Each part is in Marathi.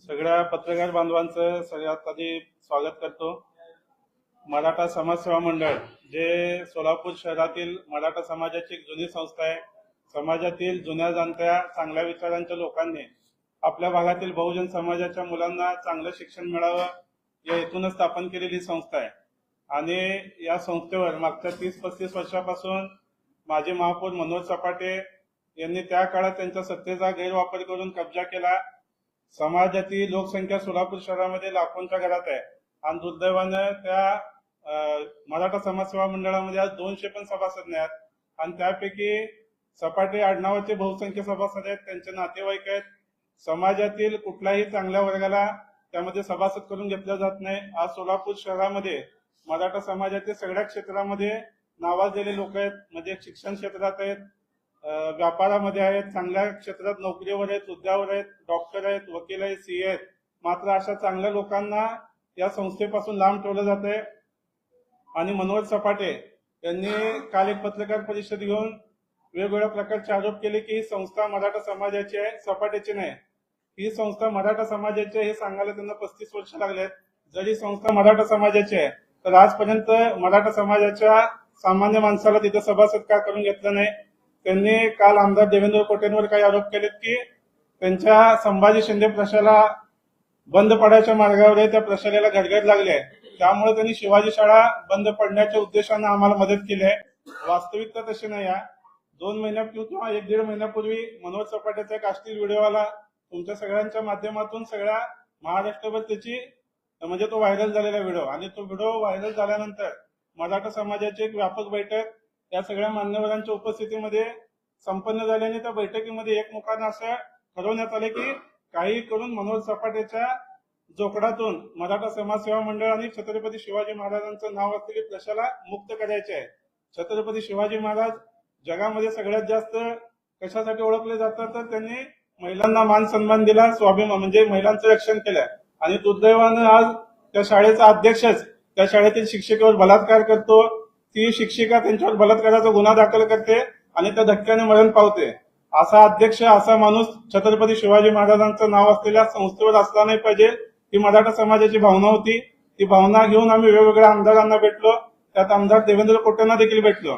सगळ्या पत्रकार बांधवांचं सगळ्यात आधी स्वागत करतो. मराठा समाज सेवा मंडळ जे सोलापूर शहरातील मराठा समाजाची एक जुनी संस्था आहे. समाजातील जुन्या जाणत्या चांगल्या विचारांच्या लोकांनी आपल्या भागातील बहुजन समाजाच्या मुलांना चांगलं शिक्षण मिळावं या हेतूनच स्थापन केलेली संस्था आहे. आणि या संस्थेवर मागच्या तीस पस्तीस वर्षापासून माजी महापौर मनोज सपाटे यांनी त्या काळात त्यांच्या सत्तेचा गैरवापर करून कब्जा केला. समाजाची लोकसंख्या सोलापूर शहरामध्ये लाखोंच्या घरात आहे. आणि दुर्दैवानं त्या मराठा समाज सेवा मंडळामध्ये आज दोनशे पण सभासद नाही आहेत आणि त्यापैकी सपाटे आडनावाचे बहुसंख्य सभासद आहेत त्यांचे नातेवाईक आहेत. समाजातील कुठल्याही चांगल्या वर्गाला त्यामध्ये सभासद करून घेतलं जात नाही. आज सोलापूर शहरामध्ये मराठा समाजाच्या सगळ्या क्षेत्रामध्ये नावाजलेले लोक आहेत. म्हणजे शिक्षण क्षेत्रात आहेत व्यापारामध्ये आहेत चांगल्या क्षेत्रात नोकरीवर आहेत हुद्द्यावर आहेत डॉक्टर आहेत वकील आहेत सी आहेत. मात्र अशा चांगल्या लोकांना या संस्थेपासून लांब ठेवलं जात आहे. आणि मनोज सपाटे यांनी काल एक पत्रकार परिषद घेऊन वेगवेगळ्या प्रकारचे आरोप केले की ही संस्था मराठा समाजाची आहे सपाट्याची नाही. ही संस्था मराठा समाजाची आहे हे सांगायला त्यांना पस्तीस वर्ष लागलेत जरी संस्था मराठा समाजाची आहे तर आजपर्यंत मराठा समाजाच्या सामान्य माणसाला तिथे सभासद का करून घेतलं नाही. त्यांनी काल आमदार देवेंद्र कोटेंवर काही आरोप केलेत की त्यांच्या संभाजी शिंदे प्रशाला बंद पडायच्या मार्गावर आहे त्या प्रशालेला घडघड लागली आहे. त्यामुळे त्यांनी शिवाजी शाळा बंद पडण्याच्या उद्देशानं आम्हाला मदत केली आहे. वास्तविकता तशी नाही आहे. दोन महिन्यापूर्वी किंवा एक दीड महिन्यापूर्वी मनोज सपाट्याचा एक अश्लील व्हिडिओ आला. तुमच्या सगळ्यांच्या माध्यमातून सगळ्या महाराष्ट्रभर त्याची म्हणजे तो व्हायरल झालेला व्हिडिओ आणि तो व्हिडिओ व्हायरल झाल्यानंतर मराठा समाजाची एक व्यापक बैठक या सगळ्या मान्यवरांच्या उपस्थितीमध्ये संपन्न झाल्याने त्या बैठकीमध्ये एकमुखानं असं ठरवण्यात आले की काही करून मनोज सपाटेच्या जोकडातून मराठा समाज सेवा मंडळ आणि छत्रपती शिवाजी महाराजांचं नाव असलेली प्रशाला मुक्त करायचे आहे. छत्रपती शिवाजी महाराज जगामध्ये सगळ्यात जास्त कशासाठी ओळखले जातात तर त्यांनी महिलांना मान सन्मान दिला स्वाभिमान म्हणजे महिलांचं रक्षण केलं. आणि दुर्दैवानं आज त्या शाळेचा अध्यक्षच त्या शाळेतील शिक्षिकेवर बलात्कार करतो. ती शिक्षिका त्यांच्यावर बलात्काराचा गुन्हा दाखल करते आणि त्या धक्क्याने मरण पावते. असा अध्यक्ष असा माणूस छत्रपती शिवाजी महाराजांचं नाव असलेल्या संस्थेवर असला नाही पाहिजे. ही मराठा समाजाची भावना होती. ती भावना घेऊन आम्ही वेगवेगळ्या आमदारांना भेटलो. त्यात आमदार देवेंद्र कोटेंना देखील भेटलो.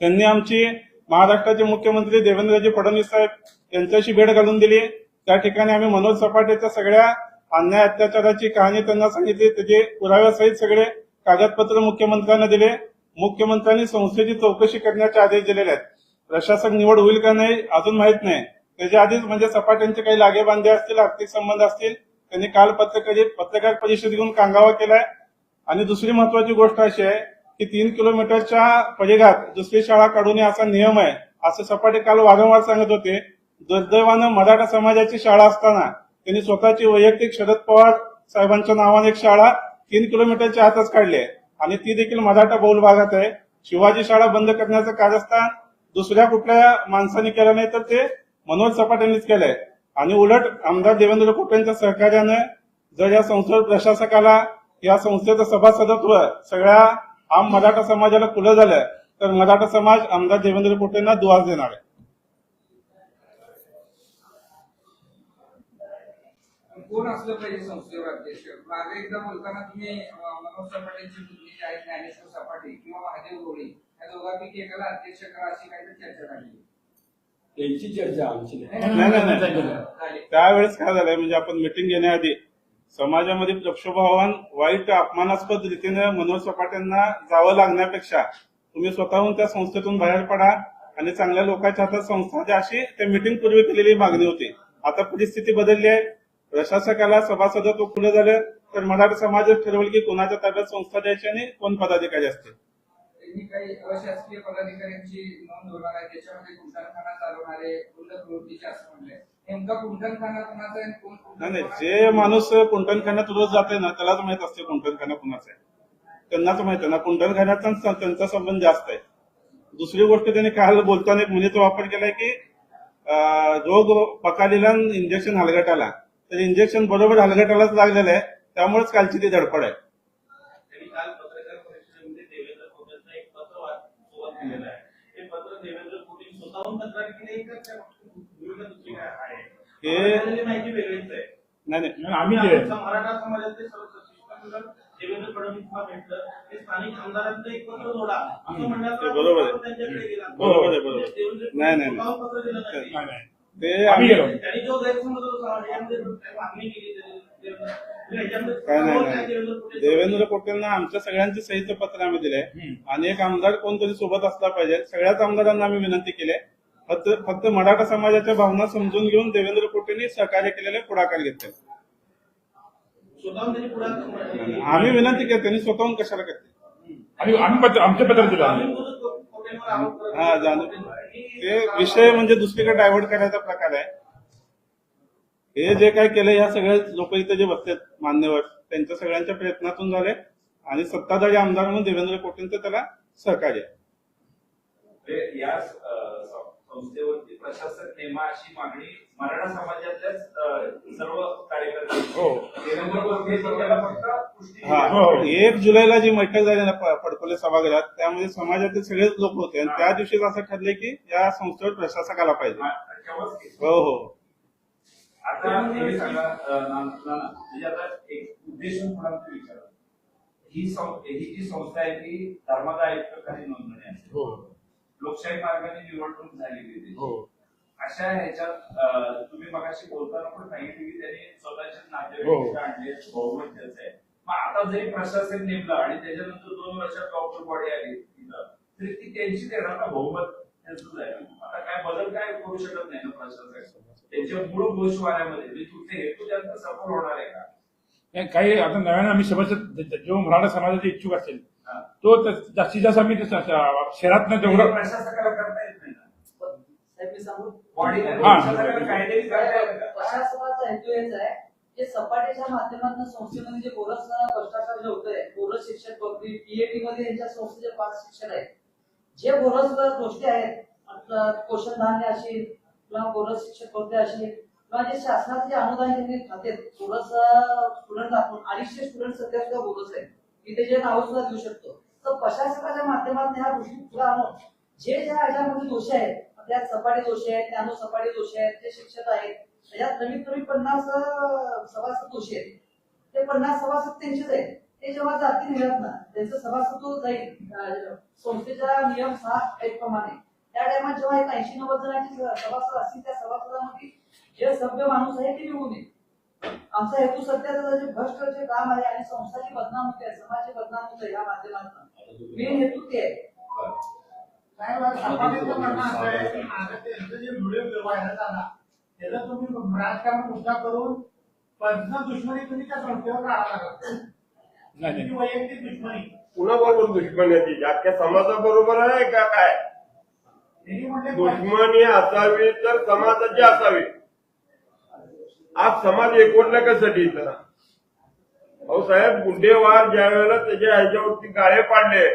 त्यांनी आमची महाराष्ट्राचे मुख्यमंत्री देवेंद्रजी फडणवीस साहेब यांच्याशी भेट घालून दिली. त्या ठिकाणी आम्ही मनोज सपाटेच्या सगळ्या अन्याय अत्याचाराची कहाणी त्यांना सांगितली. त्याचे पुराव्यासहित सगळे कागदपत्र मुख्यमंत्र्यांना दिले. मुख्यमंत्र्यांनी संस्थेची चौकशी करण्याचे आदेश दिलेले आहेत. प्रशासक निवड होईल का नाही अजून माहीत नाही. त्याच्या आधीच म्हणजे सपाट्यांचे काही लागेबांधे असतील आर्थिक संबंध असतील त्यांनी काल पत्रकार पत्रकार परिषद घेऊन कांगावा केलाय. आणि दुसरी महत्वाची गोष्ट अशी आहे की तीन किलोमीटरच्या परिघात दुसरी शाळा काढू नये असा नियम आहे. असं सपाटे काल वारंवार सांगत होते. दुर्दैवानं मराठा समाजाची शाळा असताना त्यांनी स्वतःची वैयक्तिक शरद पवार साहेबांच्या नावाने एक शाळा तीन किलोमीटरच्या आतच काढली आहे. आणि ती देखील मराठा बहुल भागात आहे. शिवाजी शाळा बंद करण्याचं कारस्थान दुसऱ्या कुठल्या माणसाने केलं नाही तर ते मनोज सपाट्यांनीच केलंय. आणि उलट आमदार देवेंद्र कोपेंच्या सहकार्यानं जर या संस्थेवर प्रशासकाला या संस्थेचं सभासदत्व सगळ्या आम मराठा समाजाला खुलं झालं तर मराठा समाज आमदार देवेंद्र कोटेंना दुआस देणार आहे. कोण असलं पाहिजे संस्थेवर अध्यक्ष मागे एकदा बोलताना तुम्ही मनोज सपाटेंची मुलगी जी आहे ज्ञानेश्वर सपाटे किंवा महादेव गवळी या दोघांपैकी एकाला अध्यक्ष करा अशी काहीतरी चर्चा झाली त्यांची चर्चा आमची नाही. नाही, नाही, नाही. झाली. त्यावेळेस काय झालंय म्हणजे आपण मिटिंग घेण्याआधी समाजामध्ये प्रक्षोभ आव्हान वाईट अपमानास्पद रीतीने मनोज सपाट्यांना जावं लागण्यापेक्षा तुम्ही स्वतःहून त्या संस्थेतून बाहेर पडा आणि चांगल्या लोकांच्या हातात संस्था द्या अशी त्या मिटिंग पूर्वी केलेली मागणी होती आता परिस्थिती बदलली आहे प्रशासकाला सभासदत्व खुलं झालं तर मराठा समाजच ठरवेल की कोणाच्या ताब्यात संस्था द्यायची आणि कोण पदाधिकारी असतील त्यांनी काही अशासकीय पदाधिकाऱ्यांची नोंद होणार आहे त्याच्यामध्ये कुंटणखाना चालवणारे गुंड प्रवृत्तीचे असं म्हणलंय. नेमका कुंटणखाना कुणाचा आहे आणि कोण नाही नाही जे माणूस कुंटणखान्यात रोज जाते ना त्यालाच माहीत असते कुंटणखाना कुणाचा आहे. त्यांनाच माहीत आहे ना कुंटणखान्याचा आणि त्यांचा संबंध जास्त आहे. दुसरी गोष्ट त्यांनी काल बोलताना एक म्हणीचा वापर केलाय की रोग पकालीला इंजेक्शन हलगटाला. तर इंजेक्शन बरोबर हलगटालाच लागलेलं आहे. त्यामुळेच कालची ती धडपड आहे. हे हे- नाही नाही. आम्ही देवेंद्र एक पत्र जोडा. बरोबर आहे. बरोबर आहे, बरोबर. नाही, नाही, दिलं. ते आम्ही आम्ही गेलो. त्यांनी जो गैरसमज होता यामध्ये काही मागणी केली त्यांनी देवेंद्र- म्हणजे काय नाही देवेंद्र कोटेंना आमच्या सगळ्यांचे सहीचं पत्र आम्ही दिलंय हम्म. आणि एक आमदार कोणतरी सोबत असला पाहिजे सगळ्याच आमदारांना आम्ही विनंती केली आहे. फक्त फक्त मराठा समाजाच्या भावना समजून घेऊन देवेंद्र कोटेंनी सहकार्य केलेले पुढाकार घेतले आम्ही विनंती केली त्यांनी स्वतःहून कशाला करते आणि आम्ही पत्र आमचे पत्र दिलं आम्ही हा जाणून. ते विषय म्हणजे दुसरीकडे डायव्हर्ट करायचा प्रकार आहे. हे जे काय केलं या सगळ्या लोक इथे जे बसतात मान्यवर त्यांच्या सगळ्यांच्या प्रयत्नातून झाले. आणि सत्ताधारी आमदार म्हणून देवेंद्र कोटेंचं त्याला सहकार्य म्हणजे या संस्थेवरती प्रशासक नेमा अशी मागणी मराठा समाजातल्याच सर्व कार्यकर्ते हो. हा. एक जुलैला जी बैठक झाली ना प- फडकोले सभागृहात त्यामध्ये समाजातील सगळेच लोक होते. आणि त्या दिवशीच असं ठरले की या संस्थेवर प्रशासक आला पाहिजे. हा. हो आता हे सांगा म्हणजे आता एक उद्देश मला विचारा. ही ही जी संस्था आहे ती धर्मादाय आयुक्त खाली नोंदणी आहे. हो. लोकशाही मार्गाने निवडणूक झालेली आहे हो. अशा ह्याच्यात तुम्ही मगाशी बोलताना पण सांगितलं की त्यांनी स्वतःचे हो. नातेवाईक आणले बहुमत त्याचं आहे मग आता जरी प्रशासन नेमलं आणि त्याच्यानंतर दोन वर्षात डॉक्टर बॉडी आली तिथं तरी ती त्यांची देणार ना बहुमत? त्यांचंच आहे. आता काय बदल काय करू शकत नाही ना प्रशासक त्यांच्या मूळ गोषवाऱ्यामध्ये म्हणजे तुमचे हेतू त्यांचा सफल होणार आहे का? काही आता नव्यानं आम्ही सभासद जो मराठा समाजाचे इच्छुक असेल हा. तो त- जास्तीत जास्त आम्ही ते स- स- शहरातनं हे तेवढं प्रशासकाला करता येत नाही हा. प्रशासनाचा हेतू हेच आहे जे सपाटीच्या माध्यमातून संस्थेमध्ये जे बोरस भ्रष्टाचार जे होतोय बोरस शिक्षक बघती पीएटी मध्ये यांच्या संस्थेचे पाच शिक्षक आहेत. जे बोरस गोष्टी आहेत. पोषण धान्य असेल किंवा बोरस शिक्षक बघते असेल किंवा जे शासनाचे जे अनुदान खाते बोरस स्टुडंट आपण अडीचशे स्टुडंट सध्या सुद्धा बोरस आहेत. मी त्याचे नाव सुद्धा देऊ शकतो. तर प्रशासकाच्या माध्यमातून ह्या गोष्टी पुढे आणून जे ज्या याच्यामध्ये दोषी आहेत त्यात सपाटी दोषी आहेत ज्ञानो सपाटी दोषी आहेत जे शिक्षक आहेत त्याच्यात कमीत कमी पन्नास सभासद दोषी आहेत. ते पन्नास सभासद त्यांचेच आहेत. ते जेव्हा जाती मिळत ना त्यांचं सभासद जाईल. संस्थेचा संस्थेच्या नियम सहा एक प्रमाणे त्या टायमात जेव्हा एक ऐंशी नव्वद जणांची सभासद असतील त्या सभासदांमध्ये जे सभ्य माणूस आहे ते निवडून येईल. आमचा हेतू सध्या जे भ्रष्ट जे काम आहे आणि संस्थाची बदनाम होते समाजाची बदनाम होते या माध्यमातून. मेन हेतू ते जे व्हिडिओ व्हायरल झाला तुम्ही राजकारण मुद्दा करून पर्सनल दुश्मनी तुम्ही त्या संस्थेवर लागला. वैयक्तिक दुश्मनी? कुणाबरोबर दुश्मनी आहे ती? अख्ख्या समाजाबरोबर आहे का काय? दुश्मनी असावी तर समाजाची असावी. आज समाज एकवटला कशासाठी इथं अहो साहेब गुंडेवार ज्या वेळेला त्याच्या ह्याच्यावरती गाळे पाडले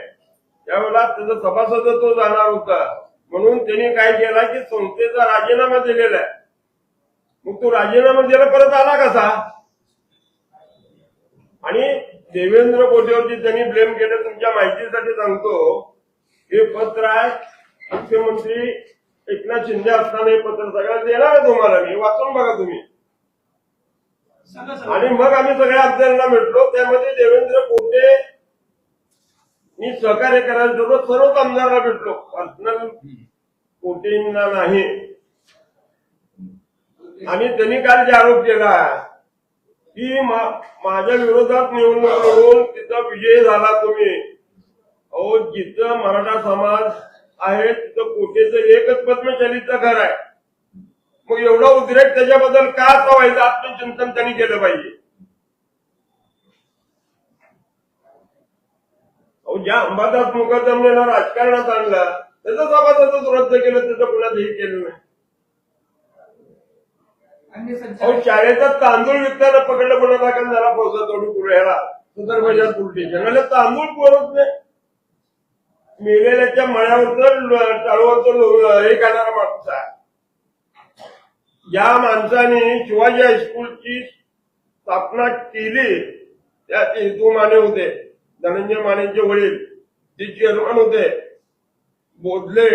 त्यावेळेला त्याचा सभासदत्व जाणार होता. म्हणून त्यांनी काय केला की संस्थेचा राजीनामा दिलेला आहे. मग तो राजीनामा दिला परत आला कसा? आणि देवेंद्र कोटेवरती त्यांनी ब्लेम केलं तुमच्या माहितीसाठी सांगतो. हे पत्र आहे मुख्यमंत्री एकनाथ शिंदे असताना हे पत्र सगळ्यांना देणार तुम्हाला मी वाचून बघा तुम्ही. आणि मग आम्ही सगळ्या आमदारांना भेटलो. त्यामध्ये देवेंद्र कोटे मी सहकार्य करायला ठरलो. सर्वच आमदारांना भेटलो. पर्सनल कोटेंना नाही. आणि त्यांनी काल जे आरोप केला की माझ्या विरोधात निवडणूक लढून तिथं विजय झाला तुम्ही. अहो जिथं मराठा समाज आहे तिथं कोटेचं एकच पद्मचारीचं घर आहे. मग एवढा उद्रेक त्याच्याबद्दल का असा व्हायचं आत्मचिंतन त्यांनी केलं पाहिजे. ज्या अंबादास मुखर्जमने राजकारणात आणलं त्याचं सभासदच रद्द केलं त्याचं कुणाचंही केलं नाही. शाळेचा तांदूळ विकताना पकडलं कोणाला का? जरा पोहोचत थोडी पुढे ह्याला सदर बजाज म्हणजे तांदूळ पुरत नाही. मेलेल्याच्या मळ्यावरचं टाळूवरचं लो- हे करणारा माणूस आहे. या माणसाने शिवाजी हायस्कूलची स्थापना केली त्या हेतू माने होते धनंजय मानेचे वडील ते चेअरमन होते बोधले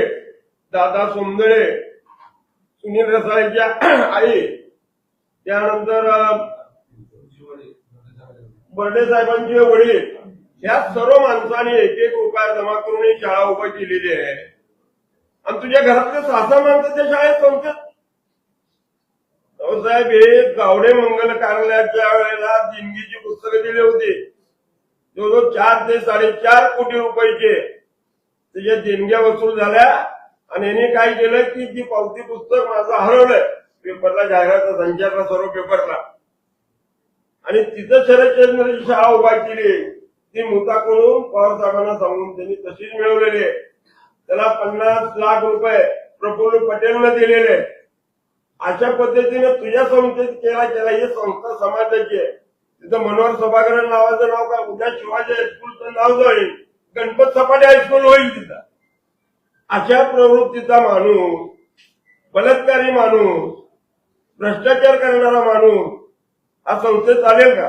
दादा सोंदळे सुनील रसाळेच्या आई त्यानंतर बर्डे साहेबांचे वडील या सर्व माणसांनी एक एक रुपया जमा करून ही शाळा उभा केलेली आहे. आणि तुझ्या घरातले सहा माणसं त्या शाळेत संस्थेत बापूसाहेब हे गावडे मंगल कार्यालयाच्या वेळेला जिंदगीची पुस्तकं दिली होती. जवळजवळ चार ते साडेचार कोटी रुपयाचे. त्याच्या देणग्या वसूल झाल्या आणि यांनी काय केलं की ती पावती पुस्तक माझं हरवलंय. पेपरला जाहिरात संचारला सर्व पेपरला. आणि तिथं शरदचंद्र शाळा उभा केली. ती मुताकडून पवार साहेबांना सांगून त्यांनी तशीच मिळवलेली आहे. त्याला पन्नास लाख रुपये प्रफुल्ल पटेलनं दिलेले आहेत. अशा पद्धतीने तुझ्या संस्थेत केला केला. ही संस्था समाजाची आहे. तिथं मनोहर सभागृह नावाचं नाव का? उद्या शिवाजी हायस्कूलचं नाव जाईल. गणपत सपाटे हायस्कूल होईल तिथं. अशा प्रवृत्तीचा माणूस बलात्कारी माणूस भ्रष्टाचार करणारा माणूस हा संस्थेत चालेल का?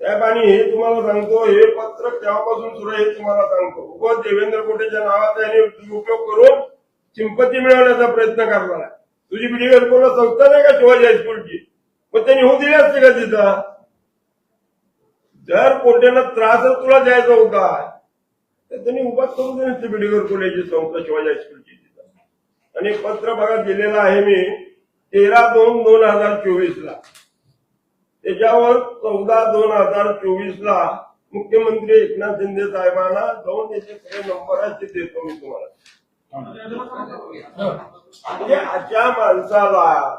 साहेब आणि हे तुम्हाला सांगतो हे पत्र तेव्हापासून सुरू आहे हे तुम्हाला सांगतो. उगाच देवेंद्र कोटेच्या नावाचा यांनी उपयोग करून सिंपती मिळवण्याचा प्रयत्न करणार आहे. तुझी पिढी कोणा संस्था नाही का शिवाजी हायस्कूलची मग त्यांनी होऊ दिली असते का तिथं? जर कोट्यानं त्रासच तुला द्यायचा होता. तर त्यांनी उभाच करून दिली असते बिडीगर कॉलेजची संस्था शिवाजी हायस्कूलची तिथं. आणि पत्र बघा दिलेलं आहे मी तेरा दोन दोन हजार चोवीस ला त्याच्यावर चौदा दोन हजार चोवीस ला मुख्यमंत्री एकनाथ शिंदे साहेबांना जाऊन त्याचे सगळे नंबर आहेत ते देतो मी तुम्हाला. म्हणजे अशा माणसाला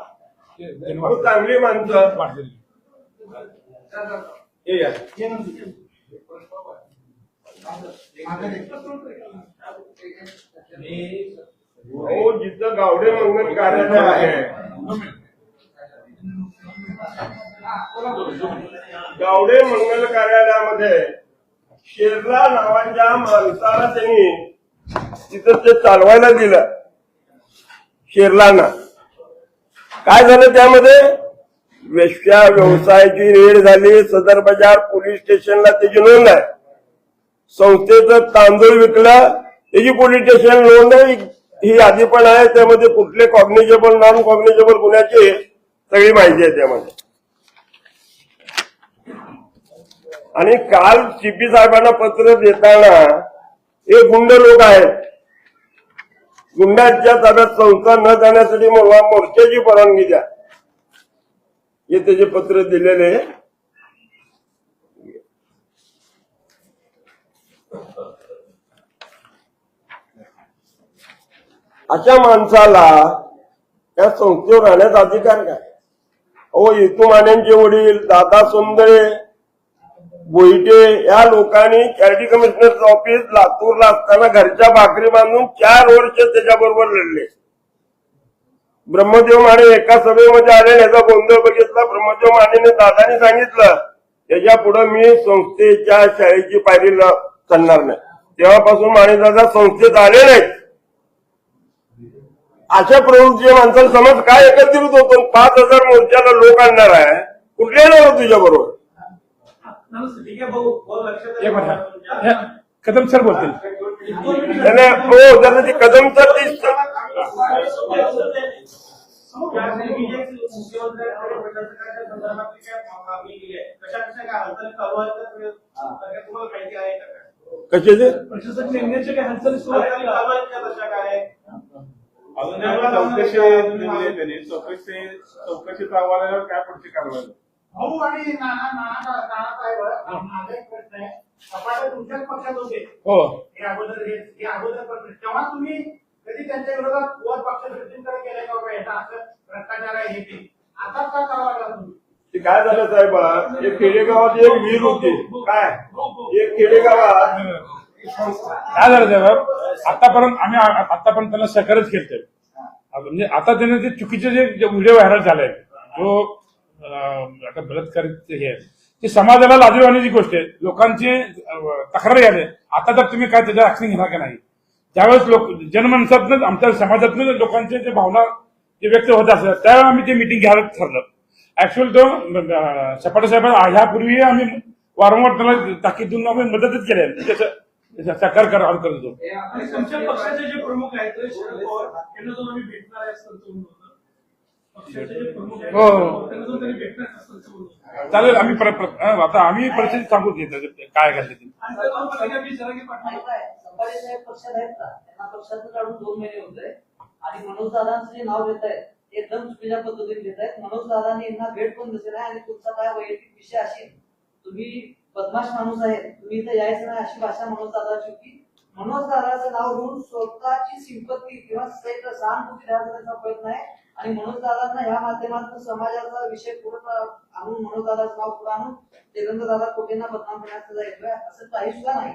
चांगली माणसं. हे या. हो जिथं गावडे मंगल कार्यालय आहे. गावडे मंगल कार्यालयामध्ये शेरला नावाच्या माणसाला त्यांनी तिथं ते चालवायला दिलं शेरलांना काय झालं त्यामध्ये? वेश्या व्यवसायाची रेड झाली सदर बाजार पोलीस स्टेशनला त्याची नोंद आहे. संस्थेचं तांदूळ विकलं त्याची पोलीस स्टेशन नोंद आहे. ही यादी पण आहे त्यामध्ये कुठले कॉग्निजेबल नॉन कॉग्निजेबल गुन्ह्याची सगळी माहिती आहे त्यामध्ये. आणि काल सीपी साहेबांना पत्र देताना हे गुंड लोक आहेत. गुंडाच्या ताब्यात संस्था न जाण्यासाठी मला मोर्चाची परवानगी द्या. हे त्याचे पत्र दिलेले अशा माणसाला त्या संस्थेवर राहण्याचा अधिकार काय? अहो येतू मानेंचे वडील दादा सुंदरे बोईटे या लोकांनी चॅरिटी कमिशनरचं ऑफिस लातूरला असताना घरच्या भाकरी बांधून चार वर्ष त्याच्याबरोबर लढले. ब्रह्मदेव माने एका सभेमध्ये आले याचा गोंधळ बघितला. ब्रह्मदेव मानेने दादाने सांगितलं त्याच्या पुढे मी संस्थेच्या शाळेची पायरी चालणार नाही. तेव्हापासून माने दादा संस्थेत आले नाहीत. अशा प्रवृत्तीच्या माणसाला समज काय एकत्रित होतो? पाच हजार मोर्चाला लोक आणणार आहे. कुठले लोक तुझ्या बरोबर कदम सर बोलतील. हो जर ती कदम? कशाचे? सुरू आहेत? चालू आहेत का तशा काय? अजून एक चौकशी त्यांनी चौकशी चौकशीचा अहवाल काय पुढची कारवाई? भाऊ आणि नाना नाना नाना साहेब माझा एक प्रश्न आहे. सपाटे तुमच्याच पक्षात होते. हो. हे अगोदर हे हे अगोदर तेव्हा तुम्ही कधी त्यांच्या विरोधात वर पक्ष केलं का बाबा याचा असं भ्रष्टाचार आहे हे ते. आता का करावं लागला तुम्ही? ते काय झालं साहेब? एक खेडेगावात एक विहीर होती. काय? एक खेडेगावात काय झालं साहेब? आतापर्यंत आम्ही आतापर्यंत त्यांना सहकार्यच केलं म्हणजे आता त्याने ते चुकीचे जे व्हिडिओ व्हायरल झाले जो आता बलात्कारित हे आहे, ते समाजाला लाजू आणण्याची गोष्ट आहे. लोकांची तक्रारी आले आता जर तुम्ही काय त्याच्यावर ऍक्शन घेणार का नाही? त्यावेळेस लोक जनमानसातूनच आमच्या समाजातूनच लोकांचे जे भावना जे व्यक्त होत असतात त्यावेळेस आम्ही ते मिटिंग घ्यायला ठरलं. ऍक्च्युअल तो सपाटे साहेब ह्यापूर्वी आम्ही वारंवार त्याला ताकीदून आम्ही मदतच केली आहे. त्याचं त्याचा साकार तुमच्या पक्षाचे जे प्रमुख आहेत हो, हो चालेल आम्ही आता आम्ही परिस्थिती सांगू घेत काय घालते ते आणि संभाजी साहेब आहेत त्यांना काढून दोन महिने आणि मनोज दादांचं जे नाव घेत आहेत एकदम चुकीच्या पद्धतीने घेत आहेत मनोज दादांनी यांना भेट पण दिसेल आहे आणि तुमचा काय वैयक्तिक विषय असेल तुम्ही बदमाश माणूस आहे तुम्ही इथं यायचं नाही अशी भाषा मनोज दादाची होती मनोज दादाचं नाव घेऊन स्वतःची सिंपत्ती किंवा एक सहानुभूती प्रयत्न आहे. आणि मनोज दादांना ह्या माध्यमातून समाजाचा विषय पुढे आणून मनोज दादाचं नाव पुढे आणून देवेंद्र दादा कोटेंना बदनाम करण्याचा जायचं असं काही सुद्धा नाही.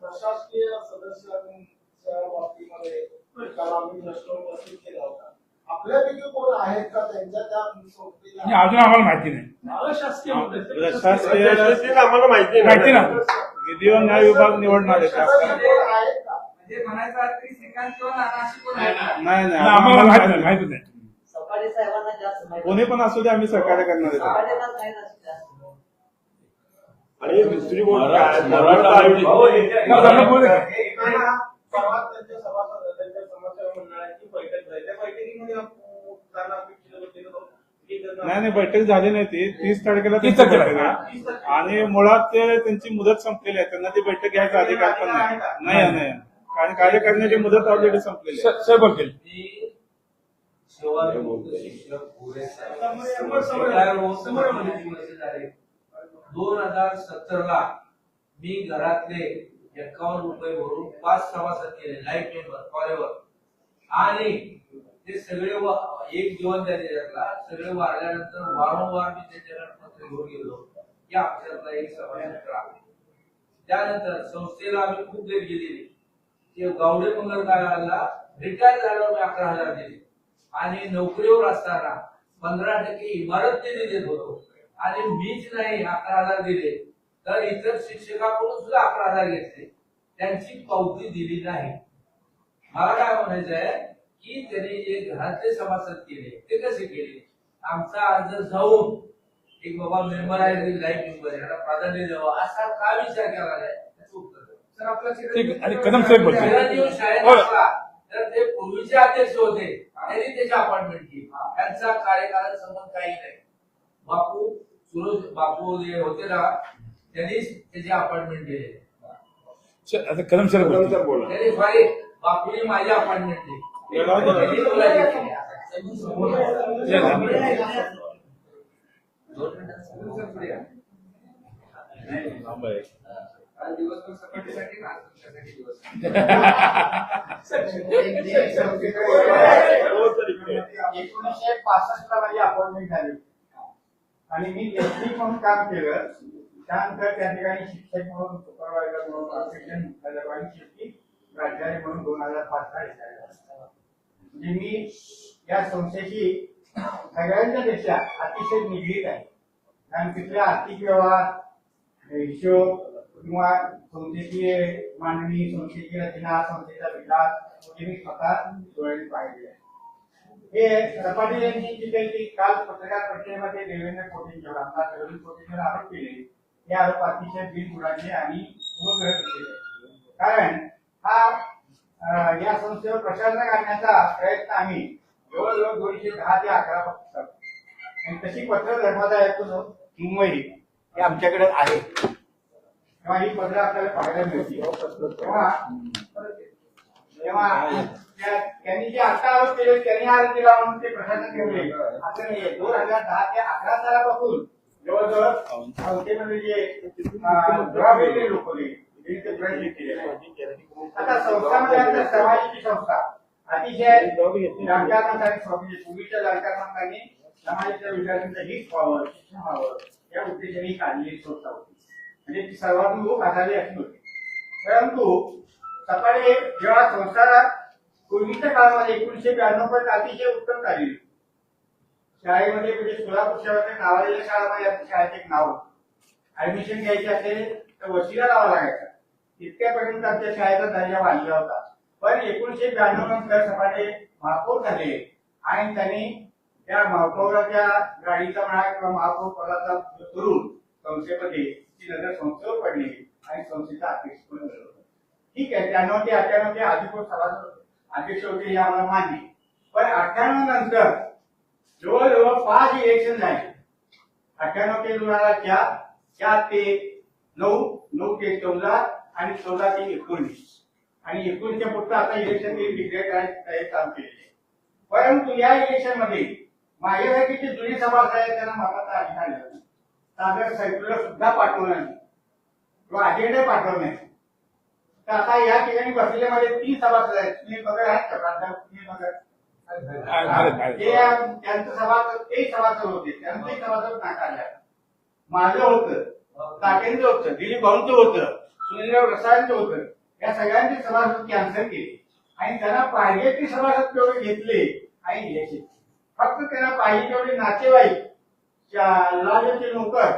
प्रशासकीय सदस्यांच्या बाबतीमध्ये काल आम्ही प्रश्न उपस्थित केला होता. आपल्यापैकी कोण आहेत का त्यांच्या त्या संस्थेला? आणि अजून आम्हाला माहिती नाही. प्रशासकीय आम्हाला माहिती ना विधी व न्याय विभाग निवडणार आहे. म्हणजे म्हणायचं नाना अशी कोण? नाही. नाही आम्हाला माहिती नाही आम्हाला माहिती नाही. सफारी साहेबांना जास्त माहिती कोणी पण असू दे आम्ही सहकार्य करणार आहे. नाही जास्त आणि दुसरी गोष्ट काय मराठा आयुष्य- भाऊ, हे- ना, त्यांना बोलू दे. एकाना परवा त्यांच्या सभासद त्यांच्या समस्या मंडळाची बैठक झाली. त्या बैठकीमध्ये आपण त्यांना अपेक्षित होते की त्यांना- नाही नाही बैठक झाली नाही ती. तीस तारखेला तीस त्यांची तारखेला. बैठक आहे. आणि मुळात ते त्यांची मुदत संपलेली आहे. त्यांना ती बैठक घ्यायचा अधिकार पण नाही नाही. कार्य करण्याची मुदत ऑलरेडी संपलेली आहे. साहेब झाले दोन हजार सत्तर ला मी घरातले एकावन्न रुपये भरून पाच सभासद केले लाईफ मेंबर फॉरेवर आणि ते सगळे वा- एक जीवन त्या त्याच्यातला सगळे वारल्यानंतर वारंवार मी त्याच्याकडे पत्र घेऊन गेलो. की आमच्यातला एक सभासद करा. त्यानंतर संस्थेला आम्ही खूप देणगी दिली ते गावडे मंगल रिटायर झाल्यावर मी अकरा हजार दिले. आणि नोकरीवर असताना पंधरा टक्के इमारत निधी देत होतो. आणि मीच नाही अकरा हजार दिले तर इतर शिक्षकाकडून सुद्धा अकरा हजार घेतले. त्यांची पावती दिली नाही. मला काय म्हणायचं आहे की त्यांनी जे घरातले सभासद केले ते कसे केले? आमचा अर्ज जाऊन एक बाबा मेंबर आहे लाईफ मेंबर याला प्राधान्य द्यावं असा का विचार केला नाही त्याचं उत्तर द्या. सर आपला ठीक. आणि कदम साहेब शाळेत हो. तर ते पूर्वीचे अध्यक्ष होते. त्यांनी त्याची अपॉइंटमेंट केली. त्यांचा कार्यकाळात संबंध काही नाही. बापू सुरेश बापू जे होते ना त्यांनीच त्याची अपॉइंटमेंट दिली स- आता कदम सर कदम बोलतील सर बोला. त्यांनी सॉरी बापूने माझी अपॉइंटमेंट दिली एकोणीसशे पासष्ट ला माझी अपॉइंटमेंट झाली. आणि मी लेखनिक म्हणून काम केलं. त्यानंतर त्या ठिकाणी शिक्षक म्हणून सुपरवायझर म्हणून असिस्टंट मुख्याध्यापक आणि शेवटी प्राचार्य म्हणून दोन हजार पाच ला रिटायर म्हणजे मी या संस्थेशी सगळ्यांच्या पेक्षा अतिशय निगडीत आहे. कारण तिथले आर्थिक व्यवहार हिशोब किंवा संस्थेची मांडणी संस्थेची रचना संस्थेचा विकास हे मी स्वतः डोळ्यांनी पाहिले आहे. हे सपाटी यांनी जी काही काल पत्रकार परिषदेमध्ये देवेंद्र कोटेंच्यावर आमदार देवेंद्र कोटेंच्यावर आरोप केले. हे आरोप अतिशय बिनबुडाचे आणि कारण हा या संस्थेवर प्रशासन आणण्याचा प्रयत्न आम्ही जवळजवळ दोनशे दहा ते अकरा पत्र आणि तशी पत्र धर्मादायक मुंबई हे आमच्याकडे आहे तेव्हा ही पत्र आपल्याला पाहायला मिळते तेव्हा तेव्हा त्यांनी जे आता आरोप केले त्यांनी आरोप केला म्हणून ते प्रशासन ठेवले असं नाहीये दोन हजार दहा ते अकरा सालापासून जवळजवळ संस्थेमध्ये जे जबाबदारी लोक आता संस्था म्हणजे समाजाची संस्था अतिशय राजकारणासाठी स्वामी पूर्वीच्या जाणकार समाजाच्या विद्यार्थ्यांचं हित व्हावं शिक्षण व्हावं या उद्देशाने काढलेली संस्था होती. म्हणजे ती सर्वांगीण आधारी अशी होती. परंतु सकाळी जेव्हा संसारात पूर्वीच्या काळामध्ये एकोणीशे ब्याण्णव पर्यंत अतिशय उत्तम झाली शाळेमध्ये म्हणजे सोलापूर शहराच्या नावालेल्या शाळामध्ये आमच्या एक नाव ऍडमिशन घ्यायचे असेल तर वशिला लावा लागायचा. इतक्यापर्यंत आमच्या शाळेचा दर्जा वाढला होता. पण एकोणीशे ब्याण्णव नंतर सपाटे महापौर झाले. आणि त्यांनी त्या महापौराच्या गाडीचा म्हणा किंवा महापौर पदाचा करून संस्थेमध्ये ती नजर संस्थेवर पडली आणि संस्थेचा अध्यक्ष पण मिळवलं ठीक आहे त्र्याण्णव ते अठ्ठ्याण्णव ते आधी पण सभासद अध्यक्ष होते हे आम्हाला मान्य पण अठ्ठ्याण्णव नंतर जवळजवळ पाच इलेक्शन झाले. अठ्ठ्याण्णव ते दोन हजार चार चार ते नऊ नऊ ते चौदा आणि चौदा ते एकोणीस. आणि एकोणीसच्या पुढचं आता इलेक्शन डिक्लेअर करायचं काम केलेले आहे. परंतु या इलेक्शनमध्ये मध्ये माझ्यासारखी जी जुनी सभासद आहेत त्यांना मताचा अधिकार नाही. साधं सर्क्युलर सुद्धा पाठवलं नाही. किंवा अजेंडा पाठवलं नाही. तर आता या ठिकाणी बसले मध्ये तीन सभासद आहेत. तुम्ही बघत आहेत का? प्राध्यापक? तुम्ही बघत ते त्यांचं सभासद ते सभासद होते. त्यांचे सभासद नाकारल्या माझं होतं काटेंचं होतं दिलीप भाऊंचं होतं सुनीलराव रसायनचं होतं. या सगळ्यांचे सभासद कॅन्सल केले. आणि त्यांना पाहिजे ते सभासद तेवढे घेतले. आणि घ्यायचे फक्त त्यांना पाहिजे तेवढे नातेवाईक च्या- नोकर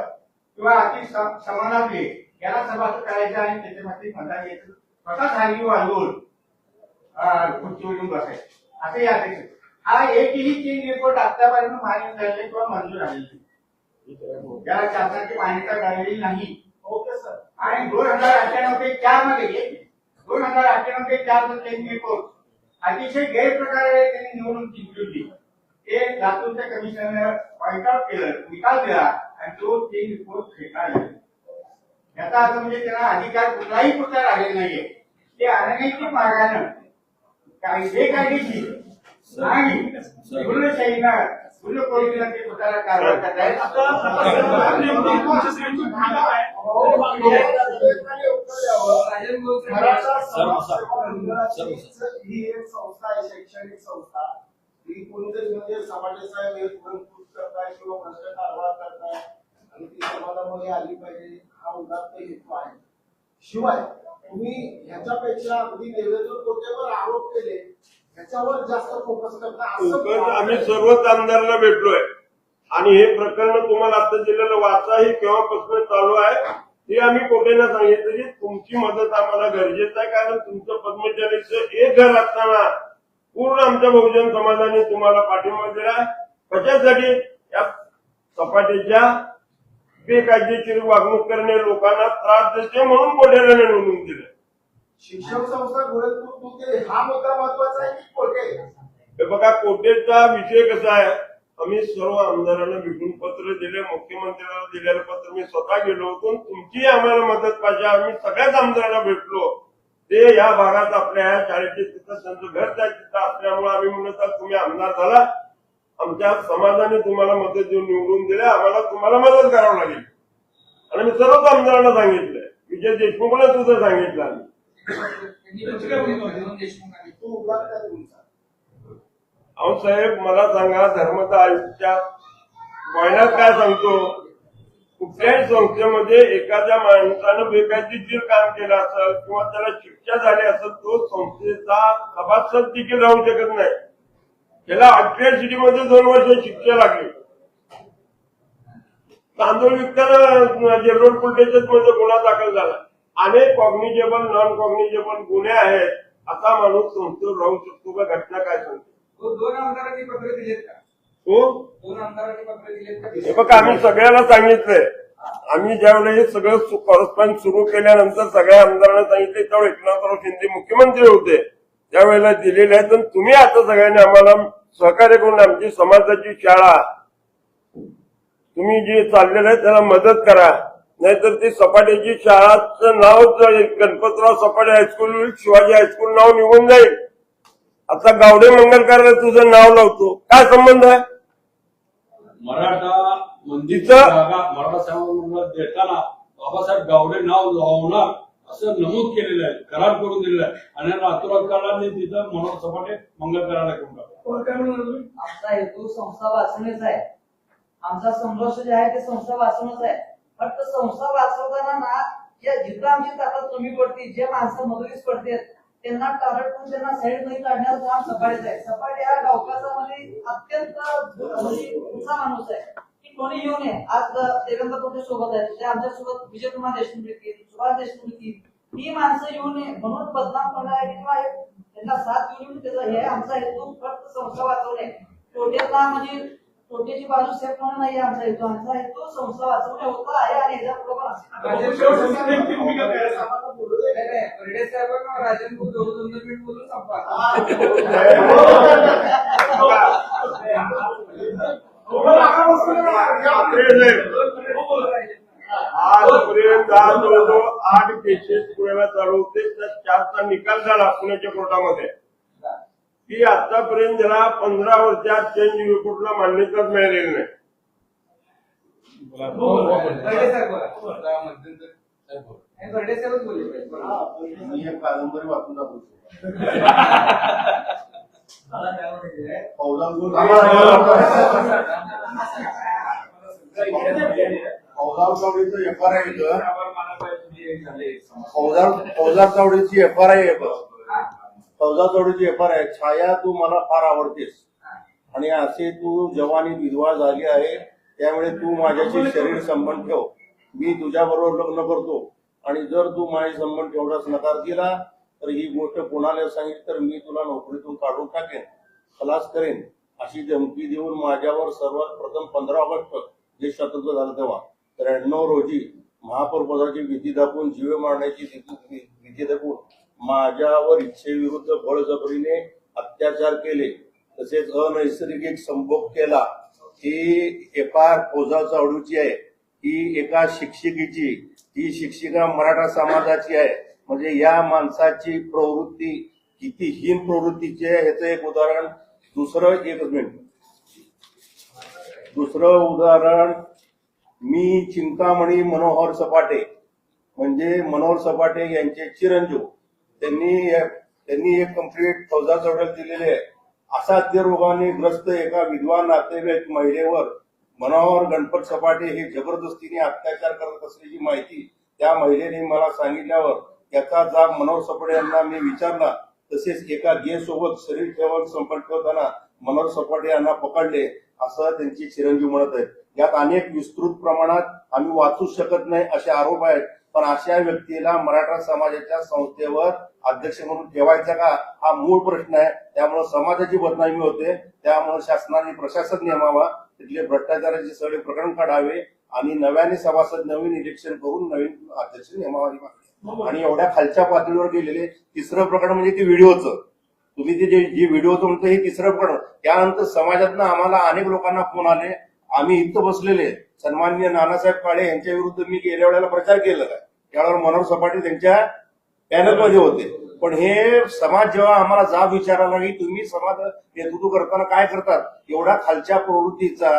किंवा अति समानातले याला सभासद करायचे आणि त्याच्यामध्ये मतदान यायचं स्वतः खाली वाजवून खुर्चीवरून बसायचे. असे या अध्यक्ष हा एकही चेंज रिपोर्ट आतापर्यंत मान्य झालेला किंवा मंजूर झालेला नाही. त्याला शासनाची मान्यता मिळालेली नाही. ओके सर आणि दोन हजार अठ्ठ्याण्णव ते चारमध्ये दोन हजार अठ्ठ्याण्णव ते चारमध्ये चेंज रिपोर्ट अतिशय गैरप्रकारे त्यांनी निवडणूक जिंकली ते लातूरच्या कमिशनर पॉइंट आउट केलं निकाल दिला आणि तो चेंज रिपोर्ट फेटाळला याचा अर्थ म्हणजे त्यांना अधिकार कुठलाही कुठला राहिलेला नाहीये ते अनैतिक मार्गानं कायदे कायदेशीर आणि गुन्हेशाहीनं गुन्हे पोलिसांना ते स्वतःला कारवाई ही एक संस्था आहे शैक्षणिक संस्था कोणीतरी म्हणजे समाज साहेब हे पुरस्कृत करताय किंवा भ्रष्ट कारभार करताय आणि ती समाजामध्ये आली पाहिजे हा उदात्त हेतू आहे. शिवाय तुम्ही ह्याच्यापेक्षा अगदी आरोप केले ह्याच्यावर जास्त फोकस करता आम्ही सर्वच आमदारांना भेटलोय. आणि हे प्रकरण तुम्हाला आता दिलेलं वाचा ही केव्हापासून चालू आहे हे आम्ही कोटेला सांगितलं की तुमची मदत आम्हाला गरजेचं आहे कारण तुमचं पद्मचारीचं एक घर असताना पूर्ण आमच्या बहुजन समाजाने तुम्हाला पाठिंबा दिला कशासाठी? या सपाटीच्या बेकायदेशीर वागणूक करणे लोकांना त्रास देते म्हणून कोटेला निवडून दिलं. शिक्षण संस्था गोरखपूर हा मुद्दा महत्त्वाचा आहे की कोटे हे बघा कोटेचा विषय कसा आहे? आम्ही सर्व आमदारांना विकून पत्र दिले मुख्यमंत्र्यांना दिलेलं पत्र मी स्वतः गेलो होतो. तुमची आम्हाला मदत पाहिजे. आम्ही सगळ्याच आमदारांना भेटलो. ते या भागात आपल्या शाळेचे तिथं त्यांचं घर त्या तिथं असल्यामुळे आम्ही म्हणत तुम्ही आमदार झाला. आमच्या समाजाने तुम्हाला मदत देऊन निवडून दिले आम्हाला तुम्हाला मदत करावं लागेल. आणि मी सर्वच आमदारांना सांगितलंय विजय देशमुखला सुद्धा सांगितलं आम्ही. अहो साहेब मला सांगा धर्मदा आयुष्यात महिन्यात काय सांगतो? कुठल्याही संस्थेमध्ये एखाद्या माणसानं बेकायदेशीर काम केलं असेल किंवा त्याला शिक्षा झाली असेल तो संस्थेचा सभासद देखील राहू शकत नाही. त्याला अट्रॅसिटीमध्ये दोन वर्ष शिक्षा लागली. तांदूळ विकताना जेरोड पोलीसमध्ये गुन्हा दाखल झाला. अनेक कॉग्निजेबल नॉन कॉग्निजेबल गुन्हे आहेत. असा माणूस संस्थेवर राहू शकतो का? घटना काय सांगते? दोन आमदारांनी पत्र दिलेत का? हो? हे बघा आम्ही सगळ्याला सांगितलंय. आम्ही ज्यावेळेला हे सगळं कॉरस्पॉन्ड सुरू केल्यानंतर सगळ्या आमदारांना सांगितले त्यावेळी एकनाथराव शिंदे मुख्यमंत्री होते. त्यावेळेला दिलेले आहेत. आणि तुम्ही आता सगळ्यांनी आम्हाला सहकार्य करून आमची समाजाची शाळा तुम्ही जे चाललेलं आहे त्याला मदत करा. नाहीतर ती सपाटीची शाळाचं नाव गणपतराव सपाटे हायस्कूल शिवाजी हायस्कूल नाव निघून जाईल. आता गावडे मंगलकारला तुझं नाव लावतो. काय संबंध आहे? मराठा जागा मराठा समाजाला देताना बाबासाहेब गावडे नाव लावणार असं नमूद केलेलं आहे करार करून दिलेलं आहे. आणि लातूरकरांनी तिथं मनोहर सपाटे मंगल करायला घेऊन टाकलं. आमचा हेतू संस्था वाचवण्याचा आहे. आमचा संघर्ष जे आहे ते संस्था वाचवणच आहे. फक्त संस्था वाचवताना ना या जिथं आमची ताकद कमी पडते जे माणसं मदतीस पडतात त्यांना टाळटून त्यांना साईड नाही काढण्याचं काम सपाटेच आहे? सपाटे हा गावकाचा अत्यंत म्हणजे उंचा माणूस आहे. की कोणी येऊ नये. आज देवेंद्र तुमच्यासोबत आहे ते आमच्यासोबत विजयकुमार देशमुख येतील सुभाष देशमुख येतील. ही माणसं येऊ नये म्हणून बदनाम करणार किंवा त्यांना साथ घेऊन त्याचा हे आमचा हेतू फक्त संस्था वाचवणे. तोट्यातला म्हणजे तोट्याची बाजू सेफ म्हणून नाही आमचा हेतू आमचा हेतू संस्था वाचवणे होता आहे आणि याच्यापुढे पण राजन भाऊ दोन दोन मिनिट बोलून आज जवळजवळ आठ केसेस पुण्याला चालू होते तर चारचा निकाल झाला पुण्याच्या कोर्टामध्ये. की आतापर्यंत ज्याला पंधरा वर्षात चेंज रिपोर्टला मान्यताच मिळालेली नाही. बोलले पाहिजे. बोला. मी एक कादंबरी वाचून दाखवतो. फौजाव चावडीचं एफ आर आय येतं. फौजाव फौजा चावडीची एफ आर आय येतं फौजा चावडीची एफ आर आय छाया तू मला फार आवडतेस. आणि असे तू जवानी विधवा झाली आहे त्यामुळे तू माझ्याशी शरीर संबंध ठेव. मी तुझ्या बरोबर लग्न करतो. आणि जर तू माझे संबंध ठेवण्यास नकार दिला तर ही गोष्ट कोणाला सांगितली तर मी तुला नोकरीतून काढून टाकेन. खलास करेन. अशी धमकी देऊन माझ्यावर सर्वात प्रथम पंधरा ऑगस्ट जे स्वातंत्र्य झालं तेव्हा. त्र्याण्णव रोजी महापौर पदाची विधी दाखवून जीवे मारण्याची विधी दाखवून माझ्यावर इच्छेविरुद्ध बळजबरीने अत्याचार केले तसेच अनैसर्गिक संभोग केला. ही एका आर फौजा चावडूची आहे. ही एका शिक्षिकेची ही शिक्षिका मराठा समाजाची आहे. म्हणजे या माणसाची प्रवृत्ती किती हीन प्रवृत्तीची आहे ह्याचं एक उदाहरण दुसरं एक मिनिट. दुसरं उदाहरण मी चिंतामणी मनोहर सपाटे. म्हणजे मनोहर सपाटे यांचे चिरंजीव. त्यांनी त्यांनी एक कंप्लीट फौजा चौड्यात दिलेले आहे. असा रोगाने ग्रस्त एका विद्वान नातेवाईक महिलेवर मनोहर गणपत सपाटे हे जबरदस्तीने अत्याचार करत असल्याची माहिती त्या महिलेने मला सांगितल्यावर त्याचा जाब मनोहर सपाटे यांना मी विचारला. तसेच एका गे सोबत शरीर ठेवून संपर्क ठेवताना मनोहर सपाटे यांना पकडले. असं त्यांची चिरंजीव म्हणत आहेत. यात अनेक विस्तृत प्रमाणात आम्ही वाचू शकत नाही असे आरोप आहेत. पण अशा व्यक्तीला मराठा समाजाच्या संस्थेवर अध्यक्ष म्हणून ठेवायचा का हा मूळ प्रश्न आहे. त्यामुळे समाजाची बदनामी होते. त्यामुळे शासनाने प्रशासन नेमावा तिथले भ्रष्टाचाराचे सगळे प्रकरण काढावे आणि नव्याने सभासद नवीन इलेक्शन करून नवीन अध्यक्ष नेमावा आणि एवढ्या खालच्या पातळीवर गेलेले तिसरं प्रकरण म्हणजे ते व्हिडिओचं. तुम्ही ते जे जे व्हिडिओचं म्हणतो हे तिसरं प्रकरण. त्यानंतर समाजातनं आम्हाला अनेक लोकांना फोन आले. आम्ही इथं बसलेले सन्माननीय नानासाहेब काळे यांच्या विरुद्ध मी गेल्या वेळेला प्रचार केलेला आहे. त्यावेळेला मनोहर सपाटे त्यांच्या पॅनलमध्ये होते. पण हे समाज जेव्हा आम्हाला जाब विचारायला की तुम्ही समाज नेतृत्व करताना काय करतात? एवढा खालच्या प्रवृत्तीचा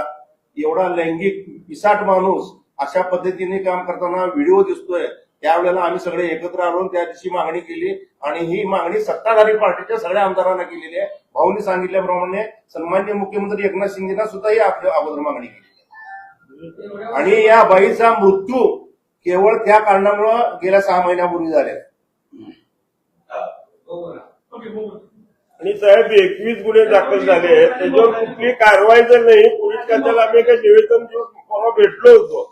एवढा लैंगिक पिसाट माणूस अशा पद्धतीने काम करताना व्हिडिओ दिसतोय. त्यावेळेला आम्ही सगळे एकत्र आणून त्या दिवशी मागणी केली आणि ही मागणी सत्ताधारी पार्टीच्या सगळ्या आमदारांना केलेली आहे. भाऊनी सांगितल्याप्रमाणे सन्मान्य मुख्यमंत्री एकनाथ शिंदेना सुद्धा ही आपल्या अगोदर मागणी केली. आणि या बाईचा मृत्यू केवळ त्या कारणामुळं गेल्या सहा महिन्यापूर्वी झालेला आणि साहेब एकवीस गुन्हे दाखल झाले त्याच्यावर कुठली कारवाई जर नाही पोलीस खात्याला आम्ही काही निवेदन देऊन भेटलो होतो.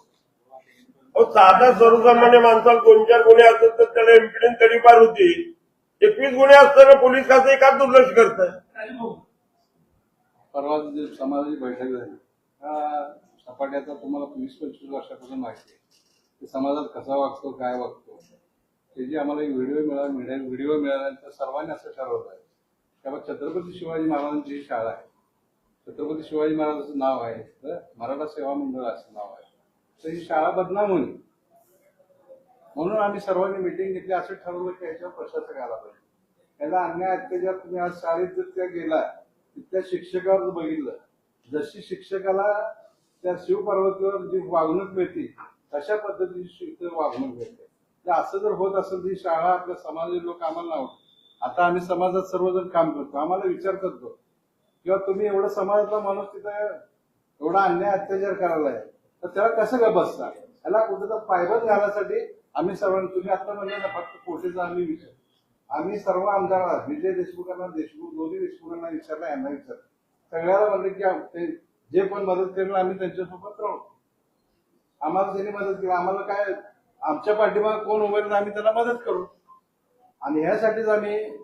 साधा सर्वसामान्य माणसाला दोन चार गुन्हे असतात तर त्याला इम्पिडन्स तरी पार होते. एकवीस गुन्हे असताना पोलीस कसं एकाच दुर्लक्ष करत परवा समाजाची बैठक झाली सपाट्याचा तुम्हाला वीस पंचवीस वर्षापासून माहिती आहे. ते समाजात कसा वागतो काय वागतो? त्याची आम्हाला एक व्हिडिओ मिळाला मिळेल व्हिडिओ मिळाल्यानंतर सर्वांनी असं ठरवलं आहे. त्यामुळे छत्रपती शिवाजी महाराजांची ही शाळा आहे. छत्रपती शिवाजी महाराजांचं नाव आहे. तर मराठा सेवा मंडळ असं नाव आहे. तर ही शाळा बदनाम होईल. म्हणून आम्ही सर्वांनी मिटिंग घेतली. असं ठरवलं की याच्यावर प्रशासक आला पाहिजे. याला अन्याय अत्याचार तुम्ही आज शाळेत जर त्या गेला तिथल्या शिक्षकावर बघितलं जशी शिक्षकाला त्या शिवपार्वतीवर जी वागणूक मिळते तशा पद्धतीची वागणूक मिळते. तर असं जर होत असेल तर ही शाळा आपल्या समाजाचे लोक आम्हाला नाव आता आम्ही समाजात सर्वजण काम करतो. आम्हाला विचार करतो. किंवा तुम्ही एवढं समाजातला माणूस तिथं एवढा अन्याय अत्याचार करायला आहे तर त्याला कसं काय बसता त्याला कुठं पायबंद घालण्यासाठी आम्ही सर्वांनी तुम्ही आता म्हणजे ना फक्त कोठेचा आम्ही विचार. आम्ही सर्व आमदारांना विजय देशमुखांना देशमुख दोन्ही देशमुखांना विचारलं यांना विचार सगळ्याला म्हणले की ते जे पण मदत करेल आम्ही त्यांच्यासोबत राहू. आम्हाला त्यांनी मदत केली. आम्हाला काय आमच्या पाठीमागे कोण उभे आम्ही त्याला मदत करू. आणि ह्यासाठीच आम्ही